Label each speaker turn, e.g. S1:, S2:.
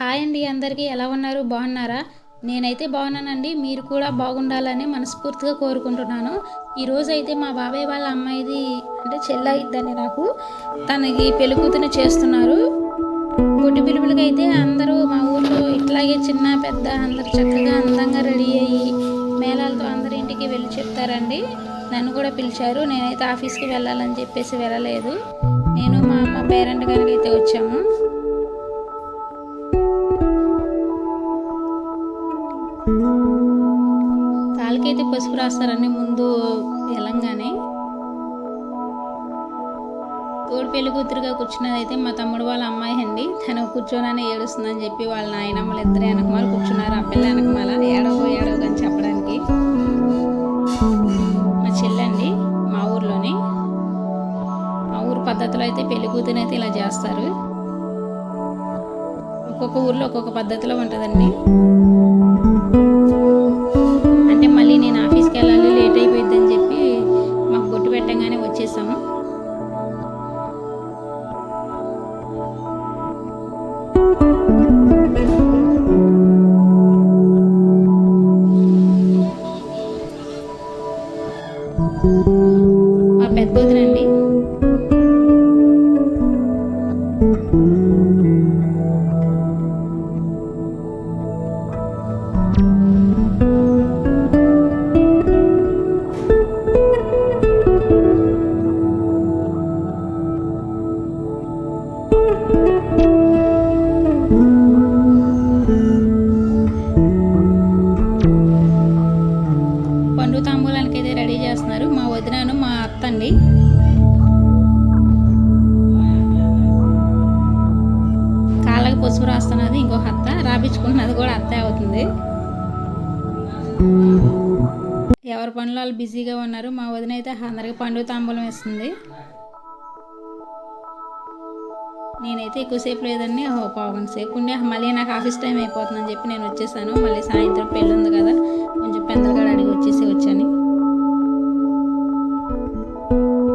S1: Hi అండి అందరికీ ఎలా ఉన్నారు? బాగున్నారా? నేనైతే బాగున్నానండి. మీరు కూడా బాగుండాలని మనస్ఫూర్తిగా కోరుకుంటున్నాను. ఈరోజు అయితే మా బాబాయ్ వాళ్ళ అమ్మాయిది అంటే చెల్లయిద్దని నాకు. తనకి పెళ్ళికూతుని చేస్తున్నారు. గుడ్డి పిలుపులకి అయితే అందరూ మా ఊర్లో ఇట్లాగే చిన్న పెద్ద అందరు చక్కగా అందంగా రెడీ అయ్యి మేళాలతో అందరి ఇంటికి వెళ్ళి చెప్తారండి. నన్ను కూడా పిలిచారు. నేనైతే ఆఫీస్కి వెళ్ళాలని చెప్పేసి వెళ్ళలేదు. నేను మా అమ్మ పేరెంట్ గారికి అయితే వచ్చాము. కాలికైతే పసుపు రాస్తారండి ముందు వెళ్ళంగానే తోడు పెళ్ళి కూతురుగా కూర్చున్నదైతే మా తమ్ముడు వాళ్ళ అమ్మాయి అండి. తను కూర్చోనని ఏడుస్తుందని చెప్పి వాళ్ళ నాయనమ్మలు ఇద్దరు వెనకమాల కూర్చున్నారు. ఆ పిల్ల వెనకమాల ఏడవు ఏడవు అని చెప్పడానికి. మా చెల్లండి మా ఊర్లోని. మా ఊరు పద్ధతిలో అయితే పెళ్ళి కూతురుని అయితే ఇలా చేస్తారు. ఒక్కొక్క ఊర్లో ఒక్కొక్క పద్ధతిలో ఉంటుందండి. మా పెద్ద వదినను మా అత్త అండి కాళ్ళకి పసుపు రాస్తున్నది ఇంకొక అత్త రాపించుకున్నది కూడా అత్తే అవుతుంది. ఎవరి పనులు వాళ్ళు బిజీగా ఉన్నారు మా వదిన అయితే అందరికి పండుగ తాంబూలం ఇస్తుంది నేనైతే ఎక్కువసేపు లేదని ఓ పావుగంట సేపు ఉండి మళ్ళీ నాకు ఆఫీస్ టైం అయిపోతుందని చెప్పి నేను వచ్చేసాను. మళ్ళీ సాయంత్రం పెళ్ళి ఉంది కదా కొంచెం పెద్ద